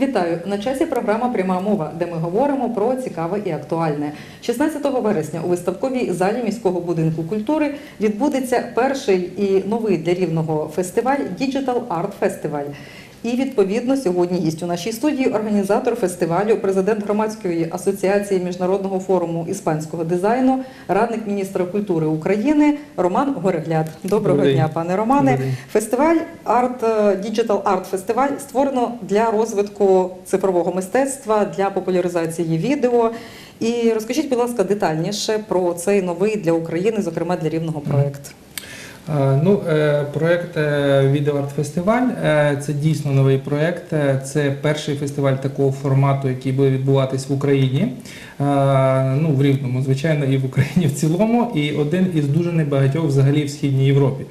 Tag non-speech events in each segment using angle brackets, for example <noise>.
Вітаю на часі. Програма Пряма мова, де ми говоримо про цікаве і актуальне. 16 вересня у виставковій залі міського будинку культури відбудеться перший і новий для рівного фестиваль Digital Art Festival. І відповідно сьогодні є у нашій студії організатор фестивалю, президент громадської асоціації міжнародного форуму іспанського дизайну, радник міністра культури України Роман Горегляд. Доброго Добрий дня, пане Романе. Добрий. Фестиваль Art Digital Art створено для розвитку цифрового мистецтва, для популяризації відео. І розкажіть, будь ласка, детальніше про цей новий для України, зокрема для рівного проект. Е, Ну, е, проект Відеоарт Фестиваль е, це дійсно новий проект. Е, Це перший фестиваль такого формату, який буде відбуватись в Україні. Ну, в Рівному, звичайно, і в Україні в цілому, і один із дуже небагатьох взагалі в Східній Європі.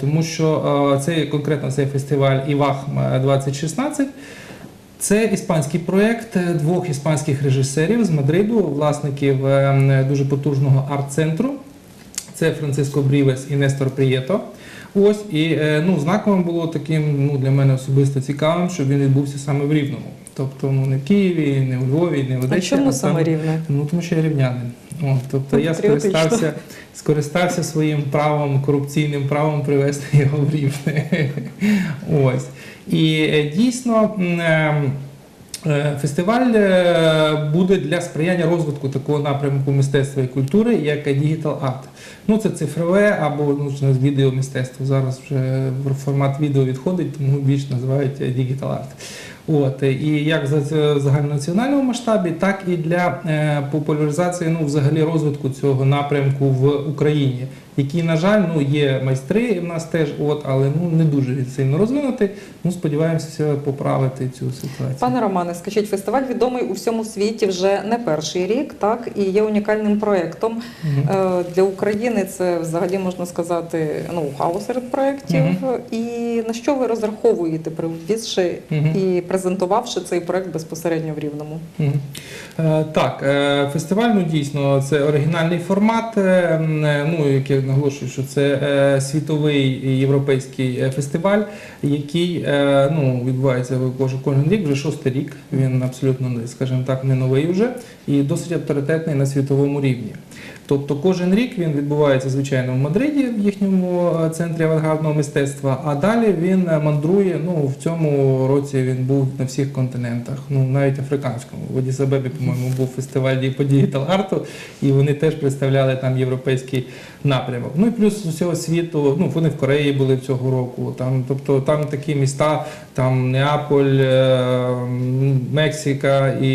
Тому що цей конкретно цей фестиваль Івахм 2016. Це іспанський проєкт двох іспанських режисерів з Мадриду, власників дуже потужного арт-центру. Це Франциско Брівес і Нестор Прієто. Ось і е, ну, знаковим було таким ну, для мене особисто цікавим, щоб він відбувся саме в Рівному. Тобто ну, не в Києві, не у Львові, не в А Одесі. чому а саме рівне? Ну, тому що я рівнянин. О, тобто Ну, я скористався, скористався своїм правом, корупційним правом привести його в рівне. <laughs> Ось. І е, дійсно. Е, е, Фестиваль е, буде для сприяння розвитку такого напрямку мистецтва і культури, як Digital Art. Ну, це цифрове або ну, відеомистецтво. Зараз вже формат відео відходить, тому більш називають Digital Art. От, е, і як в загальнонаціональному масштабі, так і для е, популяризації ну, взагалі розвитку цього напрямку в Україні, який, на жаль, ну, є майстри в нас теж, от, але ну, не дуже сильно розвинутий. Ну, сподіваємося поправити цю ситуацію. Пане Романе, скажіть, фестиваль відомий у всьому світі вже не перший рік, так і є унікальним проєктом. Е, Для України це взагалі можна сказати ноу-хау серед проєктів. І на що ви розраховуєте, привізши Мгм. і презентувавши цей проєкт безпосередньо в Рівному? Мгм. Е, Так, е, фестиваль ну, дійсно це оригінальний формат. е, е, Ну, як я наголошую, що це е, світовий європейський е, фестиваль, який е, ну, відбувається кожен, кожен рік, вже шостий рік. Він абсолютно, скажімо так, не новий вже і досить авторитетний на світовому рівні. Тобто кожен рік він відбувається, звичайно, в Мадриді, в їхньому е, центрі авангардного мистецтва, а далі він е, мандрує. Ну, в цьому році він був на всіх континентах, ну навіть африканському. В Адісабебі, по-моєму, був фестиваль по діджитал арту, і вони теж представляли там європейський напрямок. Ну і плюс з усього світу, ну вони в Кореї були цього року. Там, тобто там такі міста, там Неаполь, е, Мексика і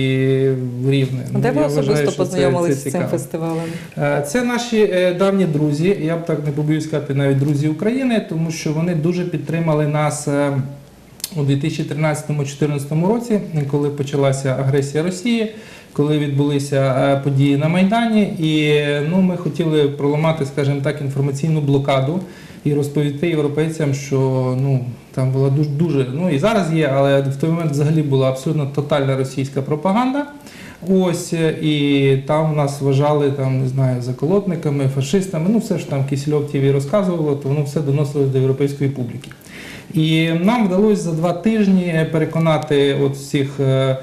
Рівне. Ну, Де ви особисто це з цим фестивалем? Е, Це наші е, давні друзі. Я б так не побоюсь сказати, навіть друзі України, тому що вони дуже підтримали нас. е, У 2013-2014 році, коли почалася агресія Росії, коли відбулися події на Майдані, і ну, ми хотіли проламати, скажімо так, інформаційну блокаду і розповісти європейцям, що ну, там була дуже, дуже, ну і зараз є, але в той момент взагалі була абсолютно тотальна російська пропаганда. Ось і там нас вважали там, не знаю, заколотниками, фашистами. Ну, все ж там Кисельов ТВ розказувало, то воно все доносилось до європейської публіки. І нам вдалося за два тижні переконати от всіх е,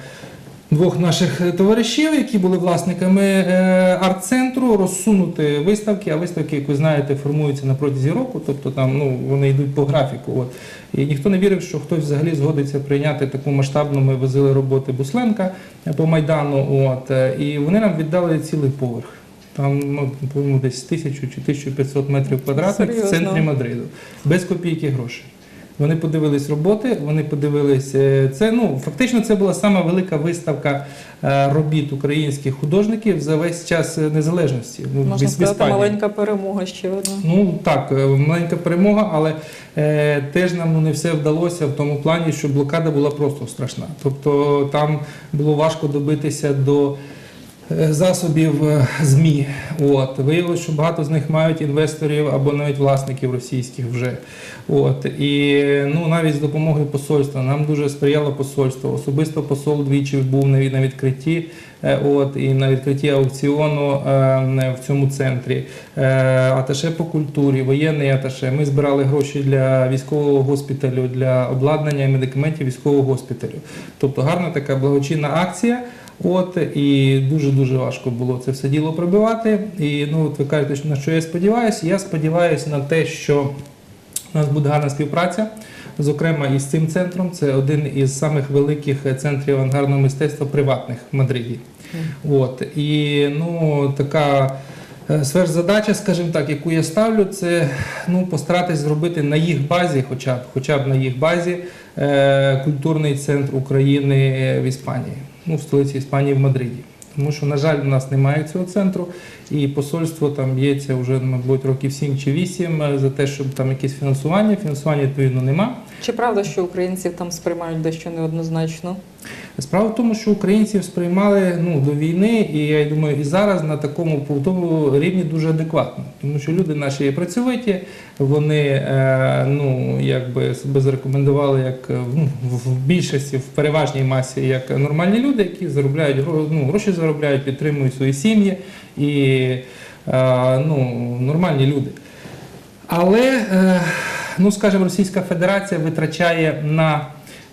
двох наших товаришів, які були власниками е, арт-центру, розсунути виставки. А виставки, як ви знаєте, формуються на протязі року, тобто там ну, вони йдуть по графіку. От. І ніхто не вірив, що хтось взагалі згодиться прийняти таку масштабну. Ми возили роботи Бусленка по Майдану. От, е, і вони нам віддали цілий поверх. Там, ну, десь 1000 чи 1500 метрів квадратних в центрі Мадриду. Без копійки грошей. Вони подивились роботи, вони подивились е, це. Ну фактично, це була сама велика виставка е, робіт українських художників за весь час е, незалежності. Ну, Можна в сказати, Іспанії. маленька перемога ще одна. Ну так, маленька перемога, але е, теж нам не все вдалося в тому плані, що блокада була просто страшна. Тобто там було важко добитися до засобів е, ЗМІ. От. Виявилося, що багато з них мають інвесторів або навіть власників російських вже. От. І ну, навіть з допомогою посольства нам дуже сприяло посольство. Особисто посол двічі був на на відкритті. е, От, і на відкритті аукціону е, в цьому центрі. Е, Аташе по культурі, воєнний аташе. Ми збирали гроші для військового госпіталю, для обладнання і медикаментів військового госпіталю. Тобто гарна така благочинна акція. От і дуже дуже важко було це все діло пробивати. І ну, от ви кажете, на що я сподіваюся. Я сподіваюся на те, що у нас буде гарна співпраця. Зокрема, із цим центром це один із самих великих центрів авангардного мистецтва приватних в Мадриді. От і ну така е, сверхзадача, скажімо так, яку я ставлю, це ну постаратись зробити на їх базі, хоча б хоча б на їх базі, е, культурний центр України в Іспанії, ну в столиці Іспанії в Мадриді. Тому що, на жаль, у нас немає цього центру, і посольство там б'ється вже, мабуть, років 7 чи 8 е, за те, щоб там якесь фінансування. Фінансування відповідно нема. Чи правда, що українців там сприймають дещо неоднозначно? Справа в тому, що українців сприймали ну, до війни, і я думаю, і зараз на такому по тому рівні дуже адекватно. Тому що люди наші є працьовиті, вони е, ну, якби себе зарекомендували як е, ну, в в більшості, в переважній масі, як нормальні люди, які заробляють ну, гроші заробляють, підтримують свої сім'ї і е, ну, нормальні люди. Але, е, ну скажімо, Російська Федерація витрачає на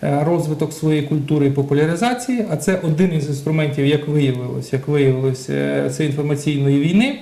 е, розвиток своєї культури і популяризації, а це один із інструментів, як виявилось, як виявилось, цієї інформаційної війни,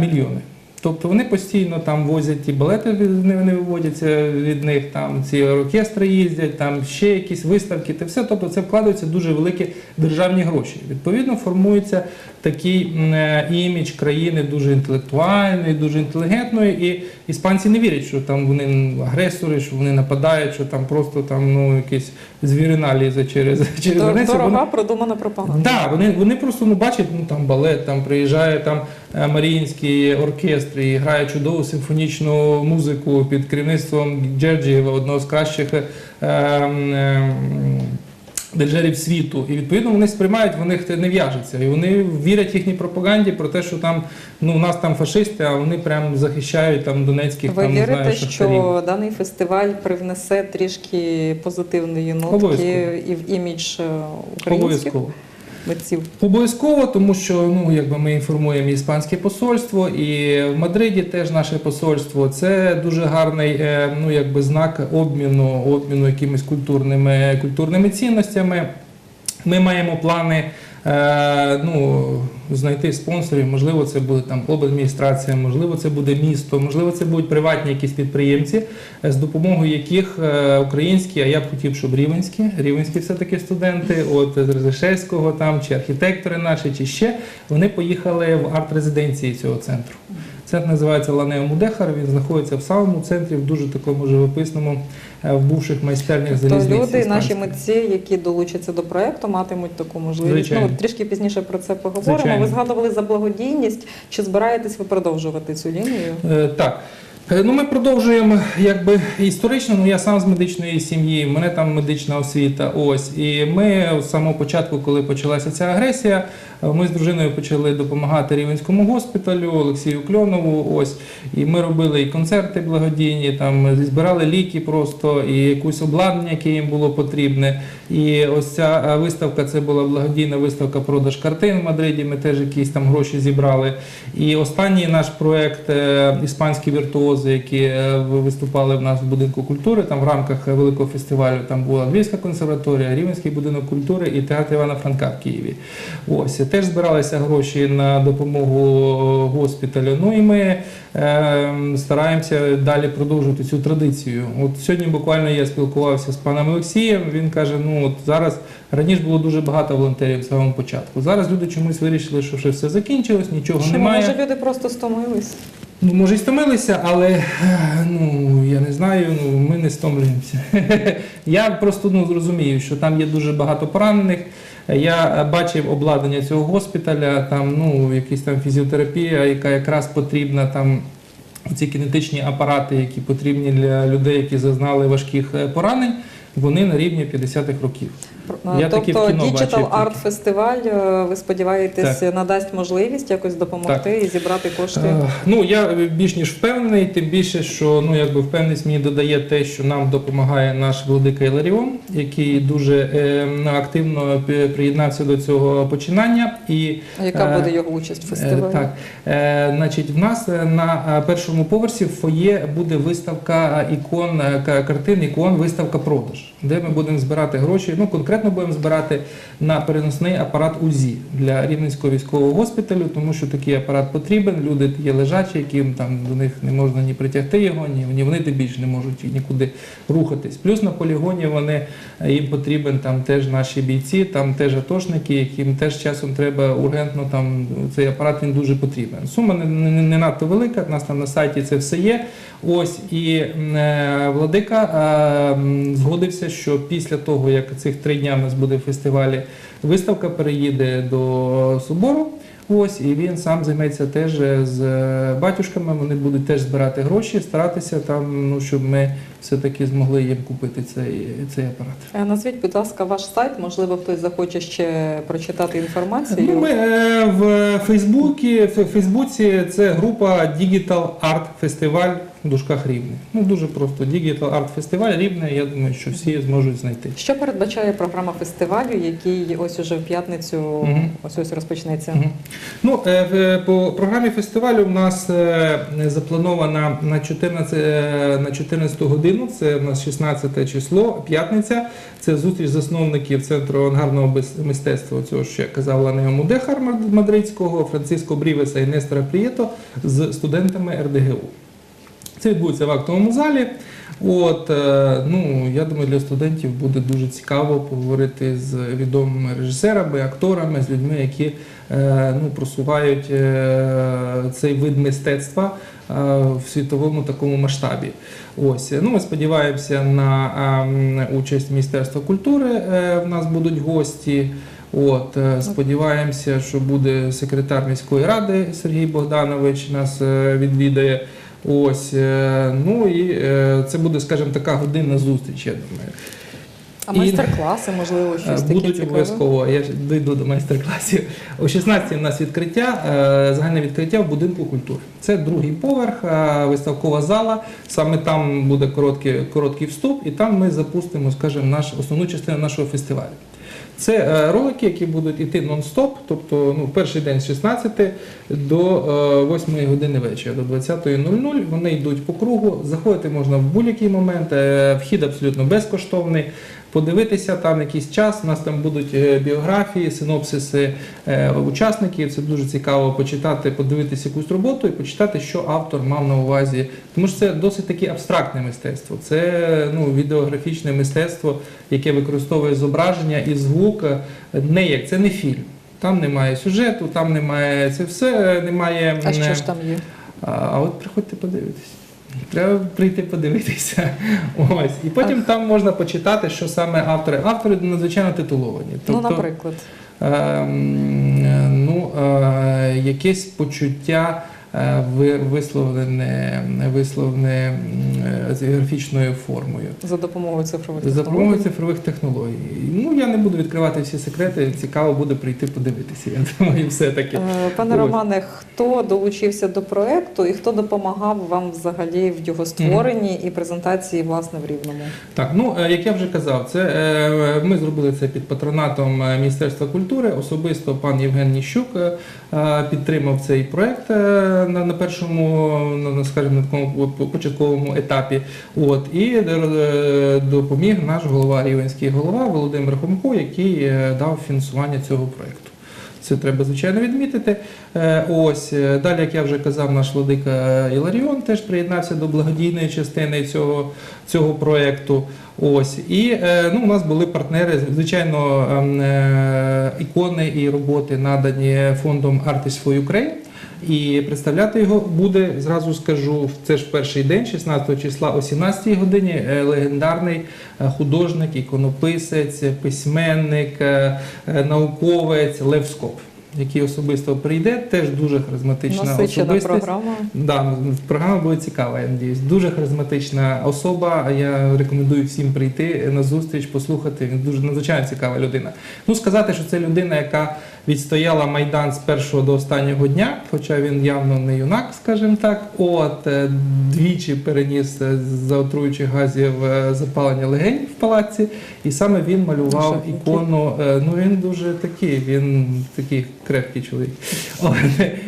мільйони. Тобто вони постійно там возять ті балети, вони виводяться від них, там ці оркестри їздять, там ще якісь виставки, те все. Тобто це вкладаються дуже великі державні гроші. Відповідно, формується такий е, імідж країни дуже інтелектуальної, дуже інтелігентної. І іспанці не вірять, що там вони агресори, що вони нападають, що там просто там ну якийсь звірина лізе через, через Дор- границю. Вони- продумана пропаганда. Да, вони, вони просто ну, бачать, ну там балет, там приїжджає там Маріїнський оркестр і грає чудову симфонічну музику під керівництвом Джерджієва, одного з кращих е, ем, Диджерів світу, і відповідно вони сприймають, вони не в'яжуться. І вони вірять їхній пропаганді про те, що там ну у нас там фашисти, а вони прям захищають там донецьких Ви там не вірите, знаю, що даний фестиваль привнесе трішки позитивної нотки і в імідж е, українських Обов'язково. Митців? Обов'язково, тому що ну якби ми інформуємо іспанське посольство, і в Мадриді теж наше посольство. Це дуже гарний е, ну якби знак обміну, обміну якимись культурними культурними цінностями. Ми маємо плани е, ну, знайти спонсорів. Можливо, це буде там обладміністрація, можливо, це буде місто, можливо, це будуть приватні якісь підприємці, е, з допомогою яких е, українські, а я б хотів, щоб рівенські, рівенські все-таки студенти, от з Резишевського там, чи архітектори наші, чи ще, вони поїхали в арт-резиденції цього центру. Центр називається Ланео Мудехар. Він знаходиться в самому центрі, в дуже такому живописному, е, в бувших майстернях То залізниці. люди, наші митці, які долучаться до проекту, матимуть таку можливість. Звичайно. Ну трішки пізніше про це поговоримо. Звичайно. Ви згадували за благодійність. Чи збираєтесь ви продовжувати цю лінію? Е, Так. Е, Ну, ми продовжуємо якби історично. Ну я сам з медичної сім'ї, в мене там медична освіта. Ось і ми з самого початку, коли почалася ця агресія, ми з дружиною почали допомагати рівенському госпіталю Олексію Кльонову. Ось і ми робили і концерти благодійні, там збирали ліки просто і якусь обладнання, яке їм було потрібне. І ось ця е, виставка це була благодійна виставка продаж картин в Мадриді. Ми теж якісь там гроші зібрали. І останній наш проект е, іспанські віртуози, які е, виступали в нас в будинку культури. Там в рамках великого фестивалю там була Львівська консерваторія, Рівненський будинок культури і театр Івана Франка в Києві. Ось теж збиралися гроші на допомогу е, госпіталю. Ну і ми е, стараємося далі продовжувати цю традицію. От сьогодні буквально я спілкувався з паном Олексієм. Він каже: ну от зараз раніше було дуже багато волонтерів з самого початку. Зараз люди чомусь вирішили, що все закінчилось, нічого Що, немає. може люди просто стомились? Ну, може, і стомилися, але е, ну я не знаю, ну ми не стомлюємося. <laughs> я просто ну зрозумію, що там є дуже багато поранених. Я бачив обладнання цього госпіталя, там ну якісь там фізіотерапія, яка якраз потрібна там. Ці кінетичні апарати, які потрібні для людей, які зазнали важких е, поранень, вони на рівні 50-х років. Я тобто Digital Art. Е, ви сподіваєтесь, надасть можливість якось допомогти і зібрати кошти? Е, Ну я більш ніж впевнений, тим більше, що ну якби впевненість мені додає те, що нам допомагає наш владика Іларіон, який дуже е, активно приєднався до цього починання. І Яка е, буде його участь в Е, фестивалі? Так, Е, значить, в нас е, на е, першому поверсі в фоє буде виставка е, ікон, е, картин, ікон, виставка продаж, де ми будемо збирати гроші. Ну, конкретно будемо збирати на переносний апарат УЗІ для Рівненського військового госпіталю, тому що такий апарат потрібен. Люди є лежачі, яким там до них не можна ні притягти його, ні, ні вони тим більше не можуть нікуди рухатись. Плюс на полігоні вони е, їм потрібен там теж наші бійці, там теж атошники, яким теж часом треба ургентно там цей апарат він дуже потрібен. Сума не, не, не надто велика. У нас там на сайті це все є. Ось і е, владика е, згодився, що після того, як цих три дня в нас буде в фестивалі, виставка переїде до собору. Ось і він сам займеться теж з е, батюшками. Вони будуть теж збирати гроші, старатися там, ну щоб ми все-таки змогли їм купити цей, цей апарат. Е, Назвіть, будь ласка, ваш сайт. Можливо, хтось захоче ще прочитати інформацію. Ну, ми е, в Фейсбуці, в Фейсбуці це група Digital Art Festival в дужках Рівне. Ну дуже просто Digital Art Festival Рівне. Я думаю, що всі зможуть знайти. Що передбачає програма фестивалю, який ось уже в п'ятницю Мгм. ось ось розпочнеться? Мгм. Ну, е, по програмі фестивалю в нас е, запланована на 14, е, на 14 годину, це в нас 16 число, п'ятниця. Це зустріч засновників Центру авангардного без- мистецтва, цього що я казав Ланео Мудехар Мадридського, Франциско Брівеса і Нестора Прієто з студентами РДГУ. Це відбудеться в актовому залі. От, е, ну, я думаю, для студентів буде дуже цікаво поговорити з відомими режисерами, акторами, з людьми, які е, ну, просувають е, цей вид мистецтва в світовому такому масштабі. Ось, ну, ми сподіваємося на участь Міністерства культури. В нас будуть гості. От, сподіваємося, що буде секретар міської ради Сергій Богданович нас відвідає. Ось, е, ну і е, це буде, скажімо, така годинна зустріч, я думаю. А майстер-класи, можливо, щось таке Будуть обов'язково. Я дійду до майстер-класів. О 16-й у нас відкриття, е, загальне відкриття в будинку культури. Це другий поверх, виставкова зала. Саме там буде короткий, короткий вступ, і там ми запустимо, скажімо, наш основну частину нашого фестивалю. Це е, ролики, які будуть йти нон-стоп, тобто ну, перший день з 16 до е, 8 години вечора, до 20.00. Вони йдуть по кругу. Заходити можна в будь-який момент. е, Вхід абсолютно безкоштовний. Подивитися там якийсь час. У нас там будуть е, біографії, синопсиси е, учасників. Це дуже цікаво почитати, подивитися якусь роботу і почитати, що автор мав на увазі. Тому що це досить таки абстрактне мистецтво. Це ну, відеографічне мистецтво, яке використовує зображення і звук. е, Не як це не фільм. Там немає сюжету, там немає це все, немає. А що ж там є? а, а от приходьте подивитися. Треба прийти подивитися. <laughs> Ось. І потім там можна почитати, що саме автори. Автори надзвичайно титуловані. ну, наприклад. ем, е, ну, е, якесь почуття висловлене, висловлене м, е, з графічною формою. За допомогою цифрових За допомогою цифрових технологій. Ну, я не буду відкривати всі секрети, цікаво буде прийти подивитися. Я думаю, все-таки. Е, Пане Ось. Романе, хто долучився до проекту і хто допомагав вам взагалі в його створенні і презентації власне в Рівному? Так, ну е, як я вже казав, це е, ми зробили це під патронатом е, Міністерства культури. Особисто пан Євген Ніщук е, е, підтримав цей проект е, на, на першому, на, скажімо, на такому по- початковому етапі. От і е, допоміг наш голова рівенський голова Володимир Хомко, який е, дав фінансування цього проекту. Це треба звичайно відмітити. Е, Ось далі, як я вже казав, наш владика Іларіон теж приєднався до благодійної частини цього, цього проекту. Ось і ну, у нас були партнери, звичайно, ем, ікони і роботи надані фондом Artists for Ukraine. І представляти його буде, зразу скажу, це ж перший день, 16 числа о 17 годині, е, легендарний е, художник, іконописець, письменник, е, науковець Лев Скоп. який особисто прийде, теж дуже харизматична Насичена особистість. програма. Да, програма буде цікава, я надіюсь. Дуже харизматична особа. Я рекомендую всім прийти на зустріч, послухати. Він дуже надзвичайно цікава людина. Ну, сказати, що це людина, яка відстояла Майдан з першого до останнього дня, хоча він явно не юнак, скажімо так. От е, двічі переніс е, з отруючих газів е, запалення легень в палаці, і саме він малював ікону. Ну він дуже такий, він такий крепкий чоловік. <laughs> От,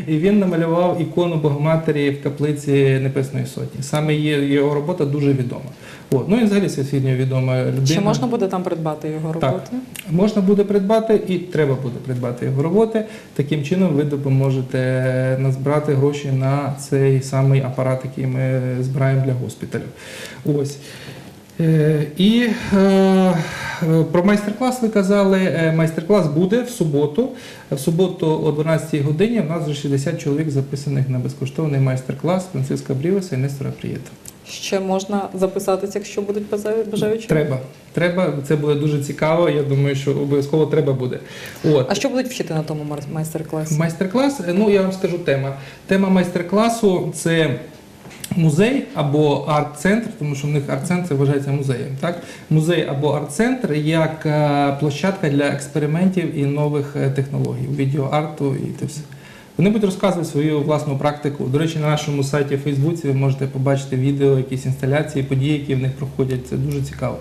і він намалював ікону Богоматері в каплиці Небесної Сотні. Саме її, його робота дуже відома. От. Ну і взагалі всесвітньо відома людина. Чи можна буде там придбати його Так. роботи? Можна буде придбати і треба буде придбати його роботи. Таким чином ви допоможете назбирати гроші на цей самий апарат, який ми збираємо для госпіталю. Ось. Е, І е, про майстер-клас ви казали. Е, Майстер-клас буде в суботу. В суботу о 12 годині. У нас вже 60 чоловік записаних на безкоштовний майстер-клас Франциска Брівеса і Нестора Прієта. Ще можна записатися, якщо будуть бажаю- бажаючі? Треба. Треба, це буде дуже цікаво. Я думаю, що обов'язково треба буде. От. А що будуть вчити на тому майстер-класі? Майстер-клас, е, ну я вам скажу тема. Тема майстер-класу це музей або арт-центр, тому що в них арт-центр вважається музеєм. Так? Музей або арт-центр як е, площадка для експериментів і нових е, технологій, відеоарту і те все. Вони будуть розказувати свою власну практику. До речі, на нашому сайті Фейсбуці ви можете побачити відео, якісь інсталяції, події, які в них проходять. Це дуже цікаво.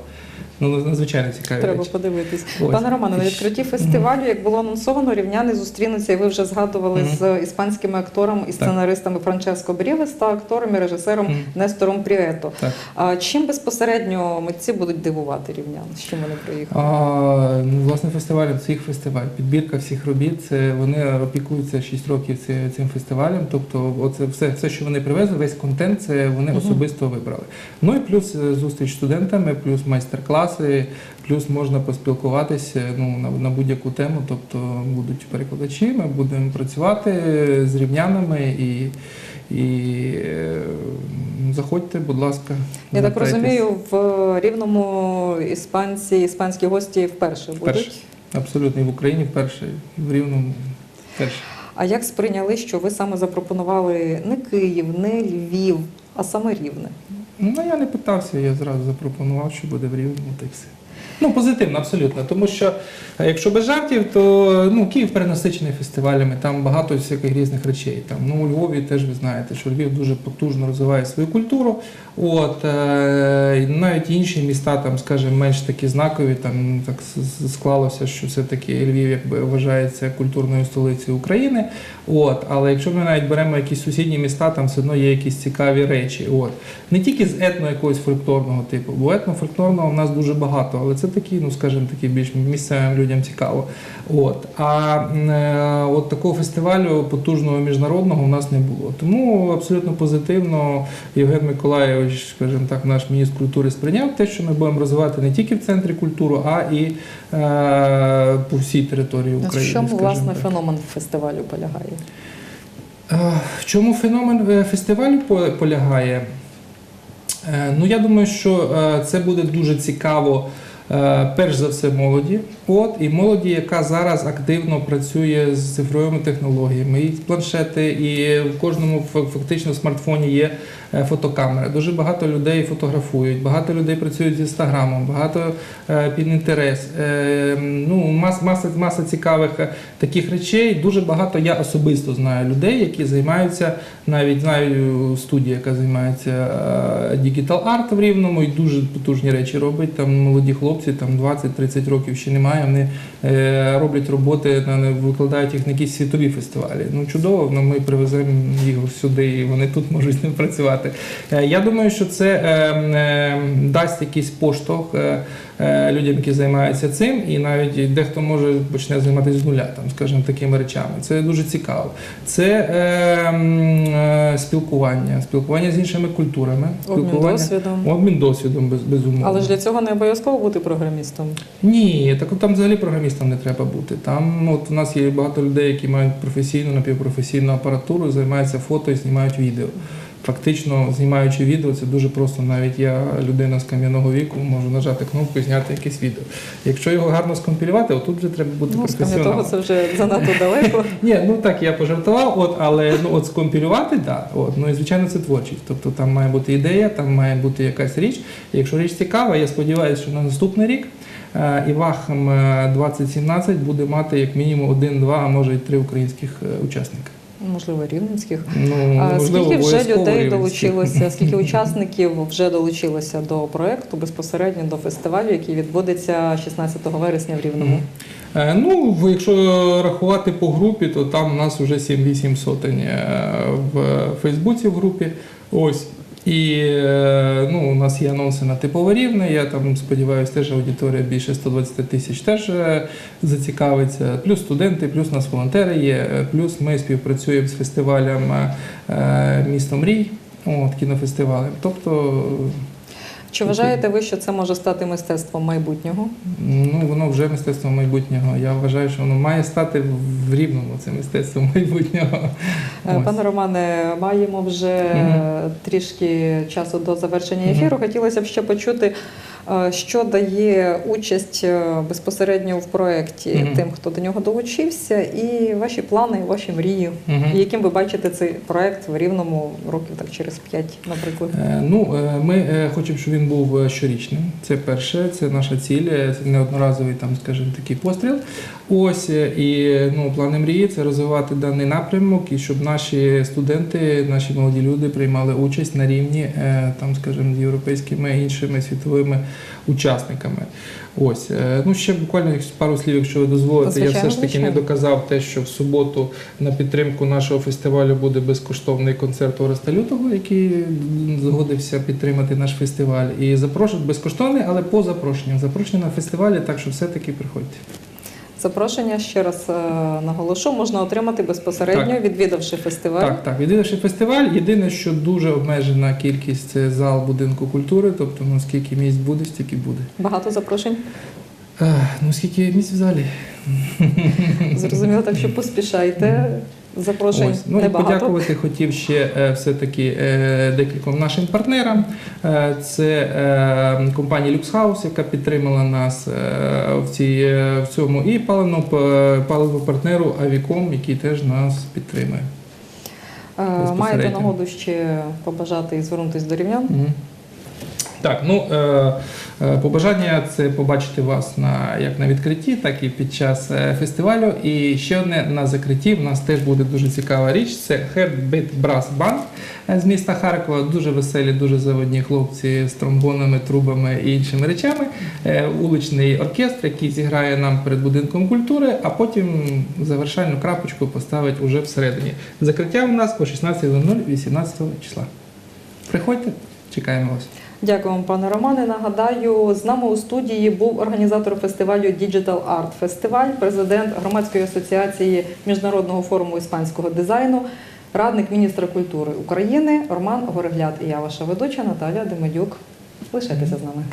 Ну, надзвичайно цікаві Треба речі. подивитись. Ось. Пане Романе, на відкритті фестивалю, як було анонсовано, рівняни зустрінуться, і ви вже згадували Мгм. з іспанськими акторами і сценаристами Франческо Брівес та актором і режисером Мгм. Нестором Пріето. Так. А чим безпосередньо митці будуть дивувати рівнян? З чим вони приїхали? А, ну, власне, фестиваль це їх фестиваль. Підбірка всіх робіт. Це вони опікуються 6 років цим фестивалем. Тобто, оце все, все, що вони привезли, весь контент, це вони Мгм. особисто вибрали. Ну і плюс е, зустріч з студентами, плюс майстер-класи, плюс можна поспілкуватися ну, на, на будь-яку тему. Тобто будуть перекладачі, ми будемо працювати з рівнянами і. І е, заходьте, будь ласка. Я так розумію, в рівному іспанці, іспанські гості вперше будуть. Вперше. Абсолютно і в Україні вперше, і в Рівному вперше. А як сприйняли, що ви саме запропонували не Київ, не Львів, а саме Рівне? Ну, я не питався, я зразу запропонував, що буде в Рівному, та все. Ну, позитивно, абсолютно. Тому що, е, якщо без жартів, то ну, Київ перенасичений фестивалями, там багато всяких різних речей. Там, ну, у Львові теж ви знаєте, що Львів дуже потужно розвиває свою культуру. От, е, навіть інші міста, там, скажімо, менш такі знакові, там так склалося, що все-таки Львів якби вважається культурною столицею України. От, але якщо ми навіть беремо якісь сусідні міста, там все одно є якісь цікаві речі. От. Не тільки з етно якогось фольклорного типу, бо етнофольклорного в нас дуже багато, але це такі, ну скажімо, такі більш місцевим людям цікаво. От. А е, от такого фестивалю потужного міжнародного у нас не було. Тому абсолютно позитивно Євген Миколайович, скажімо так, наш міністр культури сприйняв те, що ми будемо розвивати не тільки в центрі культуру, а і е, по всій території України. В чому власне так. феномен фестивалю полягає? Е, В чому феномен е, фестивалю полягає? Е, Ну, я думаю, що це буде дуже цікаво, перш за все, молоді. От, і молоді, яка зараз активно працює з цифровими технологіями, і планшети, і в кожному фа- фактично смартфоні є е, фотокамера. Дуже багато людей фотографують, багато людей працюють з інстаграмом, багато е, під інтерес. Е, Ну, мас, маса, маса цікавих е, таких речей. Дуже багато я особисто знаю людей, які займаються, навіть знаю студію, яка займається е, Digital Art в Рівному, і дуже потужні речі робить. Там молоді хлопці, там 20-30 років ще немає. Вони е, роблять роботи, викладають їх на якісь світові фестивалі. Ну чудово, ну, ми привеземо їх сюди, і вони тут можуть з ним працювати. Е, Я думаю, що це е, е, дасть якийсь поштовх е, людям, які займаються цим, і навіть дехто може почне займатися з нуля, там, скажімо, такими речами. Це дуже цікаво. Це е, е, спілкування, спілкування з іншими культурами, Обмін спілкування, досвідом. обмін досвідом, без, безумовно. Але ж для цього не обов'язково бути програмістом. Ні, так там взагалі програмістам не треба бути. Там ну, от у нас є багато людей, які мають професійну, напівпрофесійну апаратуру, займаються фото і знімають відео. Фактично, знімаючи відео, це дуже просто. Навіть я, людина з кам'яного віку, можу нажати кнопку і зняти якесь відео. Якщо його гарно скомпілювати, отут вже треба бути Ну, професіоналом. того це вже занадто далеко. <laughs> Ні, ну так я пожартував, от, але ну от скомпілювати, да, от, ну і звичайно це творчість. Тобто там має бути ідея, там має бути якась річ. І якщо річ цікава, я сподіваюся, що на наступний рік е, Івахм е, 2017 буде мати як мінімум один, два, а може і три українських е, учасника. Можливо, рівненських. Ну А можливо, скільки вже людей долучилося, <laughs> скільки учасників вже долучилося до проекту безпосередньо до фестивалю, який відбудеться 16 вересня в Рівному? Е, Ну, якщо рахувати по групі, то там у нас вже 7-8 сотень е, в Фейсбуці в групі. Ось. І е, ну, у нас є анонси на типове рівне. Я там сподіваюся, теж аудиторія більше 120 тисяч теж е, зацікавиться. Плюс студенти, плюс у нас волонтери є, е, плюс ми співпрацюємо з фестивалем Місто Мрій, от, кінофестивалем. Тобто Чи вважаєте ви, що це може стати мистецтвом майбутнього? Ну, воно вже мистецтво майбутнього. Я вважаю, що воно має стати в рівному це мистецтво майбутнього. Е, Пане Романе, маємо вже угу. трішки часу до завершення ефіру. ефіру. Хотілося б ще почути, що дає участь е, безпосередньо в проєкті Мгм. тим, хто до нього долучився, і ваші плани, і ваші мрії, Мгм. і яким ви бачите цей проєкт в рівному років так через п'ять, наприклад. Е, Ну, е, ми е, хочемо, щоб він був е, щорічним. Це перше, це наша ціль, е, це неодноразовий там, скажімо, такий постріл. Ось е, і ну, плани мрії це розвивати даний напрямок, і щоб наші студенти, наші молоді люди приймали участь на рівні е, там, скажімо, з європейськими іншими світовими учасниками. Ось е, ну ще буквально пару слів, якщо ви дозволите, я все ж таки не доказав те, що в суботу на підтримку нашого фестивалю буде безкоштовний концерт Ореста Лютого, який згодився підтримати наш фестиваль. І запрошують безкоштовний, але по запрошенням. Запрошення на фестивалі, так що все-таки приходьте. Запрошення ще раз е, наголошу, можна отримати безпосередньо, Так. відвідавши фестиваль. Так, так. Відвідавши фестиваль, єдине, що дуже обмежена кількість це зал будинку культури, тобто ну скільки місць буде, стільки буде. Багато запрошень. А, ну скільки місць в залі? Зрозуміло, так що <laughs> поспішайте. Запрошень Ось. Ну небагато. подякувати хотів ще е, все-таки е, декільком нашим партнерам. Е, Це компанія Люксхаус, яка підтримала нас в, цій, в цьому, і паливно паливо партнеру Авіком, який теж нас підтримує. Маєте нагоду ще побажати і звернутися до рівнян. Мгм. Так, ну е, е, побажання це побачити вас на як на відкритті, так і під час е, фестивалю. І ще одне на закритті. В нас теж буде дуже цікава річ. Це Heartbeat Brass Band з міста Харкова. Дуже веселі, дуже заводні хлопці з тромбонами, трубами і іншими речами. Уличний оркестр, який зіграє нам перед будинком культури, а потім завершальну крапочку поставить уже всередині. Закриття у нас о 16.00 18 числа. Приходьте, чекаємо вас. Дякую вам, пане Романе. Нагадаю, з нами у студії був організатор фестивалю Digital Art Festival, президент громадської асоціації міжнародного форуму іспанського дизайну, радник міністра культури України Роман Горегляд. І я ваша ведуча Наталя Демедюк. Лишайтеся з нами.